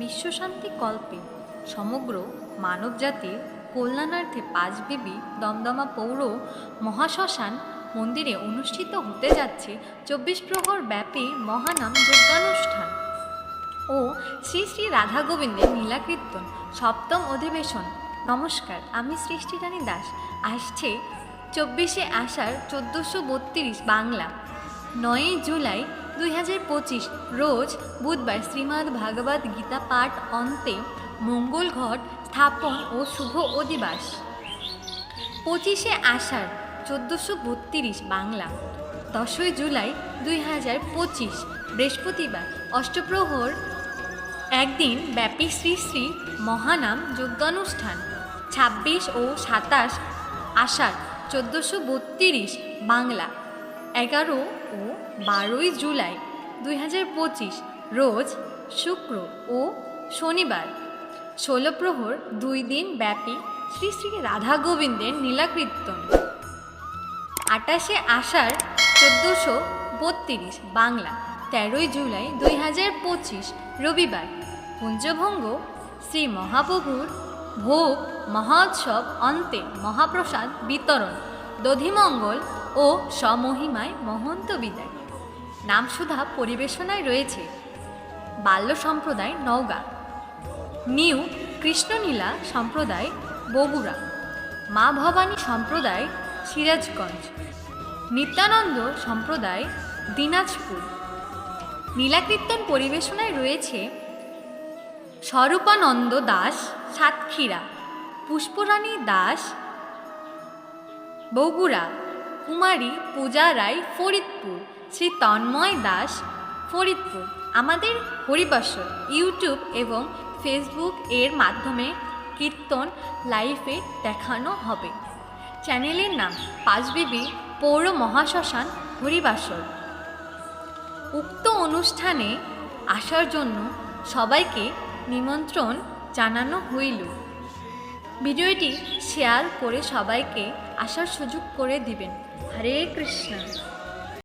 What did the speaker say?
বিশ্বশান্তি কল্পে সমগ্র মানবজাতির কল্যাণার্থে পাঁচবিবি দমদমা পৌর মহাশ্মশান মন্দিরে অনুষ্ঠিত হতে যাচ্ছে চব্বিশ প্রহর ব্যাপী মহানাম যজ্ঞানুষ্ঠান ও শ্রী শ্রী রাধা গোবিন্দের নীলাকীর্তন সপ্তম অধিবেশন। নমস্কার, আমি সৃষ্টি রানী দাস। আসছে চব্বিশে আষাঢ় চোদ্দোশো বত্রিশ বাংলা, নয়ই জুলাই দুই হাজার পঁচিশ রোজ বুধবার শ্রীমদ্ ভাগবত গীতা পাঠ অন্তে মঙ্গল ঘট স্থাপন ও শুভ অধিবাস। পঁচিশে আষাঢ় চোদ্দোশো বত্রিশ বাংলা। দশই জুলাই দুই হাজার পঁচিশ বৃহস্পতিবার। অষ্টপ্রহর একদিন ব্যাপী শ্রী শ্রী মহানাম যজ্ঞানুষ্ঠান। ছাব্বিশ ও সাতাশ আষাঢ় চোদ্দোশো বত্রিশ বাংলা। এগারো ও বারোই জুলাই দুই হাজার পঁচিশ, রোজ শুক্র ও শনিবার, ষোলো প্রহর দুই দিন ব্যাপী শ্রী শ্রী রাধা গোবিন্দের নীলাকীর্তন আটাশে আষাঢ় চোদ্দোশো বত্রিশ বাংলা, তেরোই জুলাই দুই হাজার পঁচিশ রবিবার, পুঞ্জভঙ্গ শ্রী মহাপ্রভুর ভোগ মহোৎসব অন্তে মহাপ্রসাদ বিতরণ, দধিমঙ্গল ও স্বমহিমায় মহন্ত বিদায়। নামসুধা পরিবেশনায় রয়েছে। বাল্য সম্প্রদায় নওগাঁ। নিউ কৃষ্ণনীলা সম্প্রদায় বগুড়া। মা ভবানী সম্প্রদায় সিরাজগঞ্জ। নিত্যানন্দ সম্প্রদায় দিনাজপুর। নীলাকীর্তন পরিবেশনায় রয়েছে স্বরূপানন্দ দাস সাতক্ষীরা। পুষ্পরানী দাস বগুড়া। কুমারী পূজা রায় ফরিদপুর, শ্রী তন্ময় দাস ফরিদপুর। আমাদের হরিবাসর ইউটিউব এবং ফেসবুক এর মাধ্যমে কীর্তন লাইভে দেখানো হবে। চ্যানেলের নাম পাঁচবিবি পৌর মহাশ্মশান, হরিবাসর। উক্ত অনুষ্ঠানে আসার জন্য সবাইকে নিমন্ত্রণ জানানো হইল। ভিডিওটি শেয়ার করে সবাইকে আসার সুযোগ করে দিবেন। হরে কৃষ্ণ।